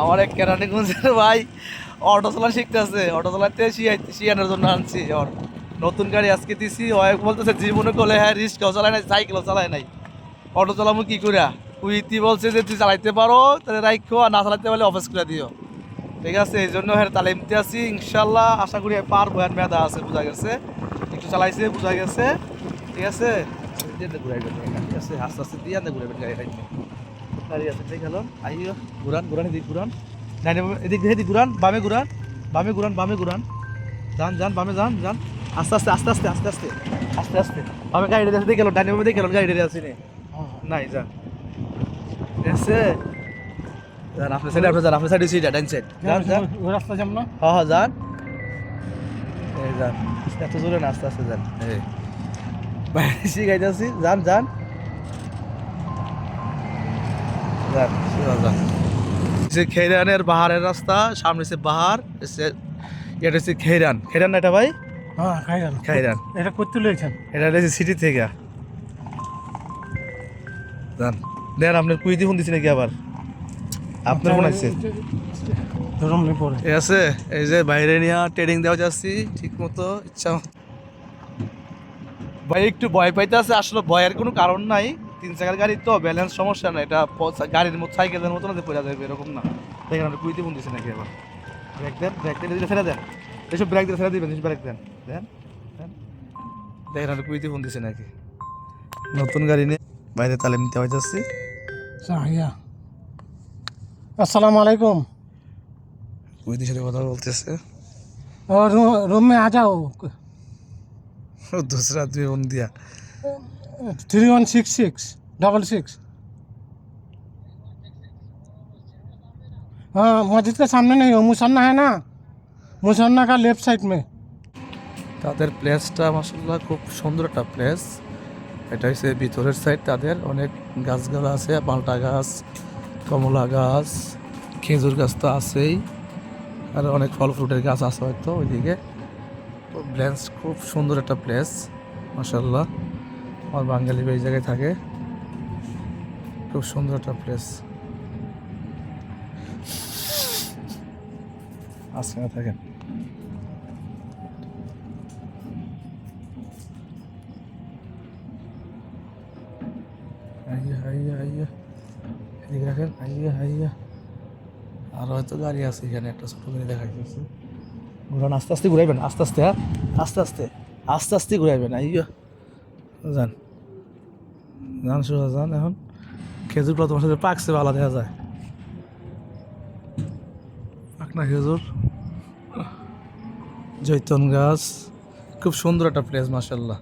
আমার এক কেরানীগঞ্জের ভাই অটো চালান শিখতেছে অটো চালাতে শিয়ানোর জন্য আনছি। ওর নতুন গাড়ি আজকে দিছি ওই বলতেছে, জীবনে করলে হ্যাঁ রিস্কও চালায় নাই, সাইকেলও চালায় নাই। অটো চালামু কি করিয়া কুইতি বলছে যে তুই চালাইতে পারো, তাহলে রাইখো আর না পারলে অফিস করে দিও। ঠিক আছে, এই জন্য হ্যাঁ তালিমতে আছি ইনশাল্লাহ আশা করি পারব হ্যাঁ মেধা আছে, বোঝা গেছে। একটু চালাইছে, বোঝা গেছে। ঠিক আছে? ঠিক আছে? আস্তে আস্তে দিয়ে দে ঘুরাই গাড়ি আছে ঠিক আইও ঘুরান ঘুরান এদিক ঘুরান। ডাইনে বামে- এদিক এদিক ঘুরান বামে ঘুরান বামে ঘুরান বামে ঘুরান। যান যান বামে যান যান। আস্তে আস্তে আস্তে আস্তে আস্তে আস্তে। আস্তে আস্তে। বামে গাড়ি রেখে দিয়ে গেল ডাইনে বামে দিয়ে গেল গাড়ি রেখে আসি নাই যান। আছে যান আপনার সাইডে আপনার যান আপনার সাইডে সিট ডাইন সাইড যান যান রাস্তা যাব না? হ্যাঁ হ্যাঁ যান। এই যান এত জোরে না আস্তে আস্তে যান। এই। বাইরে শিখাইতেছি যান যান যান। যান খেরানের পাহাড়ের রাস্তা সামনে সে সে এটা হচ্ছে খেরান খেরান এটা ভাই? হ্যাঁ খাই গেল খেরান এটা করতে লইছেন? এটা হচ্ছে সিটি থেকে। যান দেন আপনার কুইদি ফোন দিছি নাকি আবার? আপনার ফোন আছে? ঠিক আছে? এই যে বাইরে নিয়ে ট্রেনিং দেওয়া যাচ্ছি ঠিক মতো ইচ্ছা ভাই একটু ভয় পাইতে আছে আসলে ভয়ের কোনো কারণ নাই। তিন চাকার গাড়ি তো ব্যালেন্স সমস্যা না এটা প- গাড়ির মতো সাইকেলের মতো না যে পড়ে যাবে এরকম না দেখেন আপনি কুইতে ফোন দিচ্ছে নাকি আবার ব্রেক দেন ব্রেক দেন এদিকে ফেলে দেন এসব ব্রেক দিয়ে ফেলে দিবেন ব্রেক দেন দেন দেন দেখেন আপনি কুইতে ফোন দিচ্ছে নাকি নতুন গাড়ি নিয়ে বাইরে তালিম নিতে হয়ে যাচ্ছি সাহিয়া আসসালামু আলাইকুম কুইতির সাথে কথা বলতেছে और रूम में आ जाओ दूसरा आदमी फोन दिया three one six six double six हाँ मस्जिद के सामने नहीं हो मुसन्ना है ना मुसन्ना का लेफ्ट साइड में তাদের প্লেসটা মাসাল্লাহ খুব সুন্দর একটা প্লেস এটা হচ্ছে ভিতরের সাইড তাদের অনেক গাছগালা আছে মালটা গাছ কমলা গাছ খেজুর গাছ তো আছেই আর অনেক ফল ফ্রুটের গাছ আছে হয়তো ওইদিকে তো প্লেস খুব সুন্দর একটা প্লেস মাসাল্লাহ আমার বাঙালি এই জায়গায় থাকে। খুব সুন্দর একটা প্লেস আজকে না থাকেন। হাইয়া এদিকে রাখেন। হাইয়া হাইয়া আর হয়তো গাড়ি আছে এখানে, একটা ছোট গাড়ি দেখা যাচ্ছে ঘুরান আস্তে আস্তে ঘুরাইবেন। আস্তে আস্তে হ্যাঁ? আস্তে আস্তে। আস্তে আস্তে ঘুরাইবেন। আইয়া। যান যান সোজা যান এখন। খেজুরগুলো তোমার সাথে পাকছে ভালো দেখা যায়। পাকনা খেজুর। জৈতন গাছ। খুব সুন্দর একটা প্লেস মাসাল্লাহ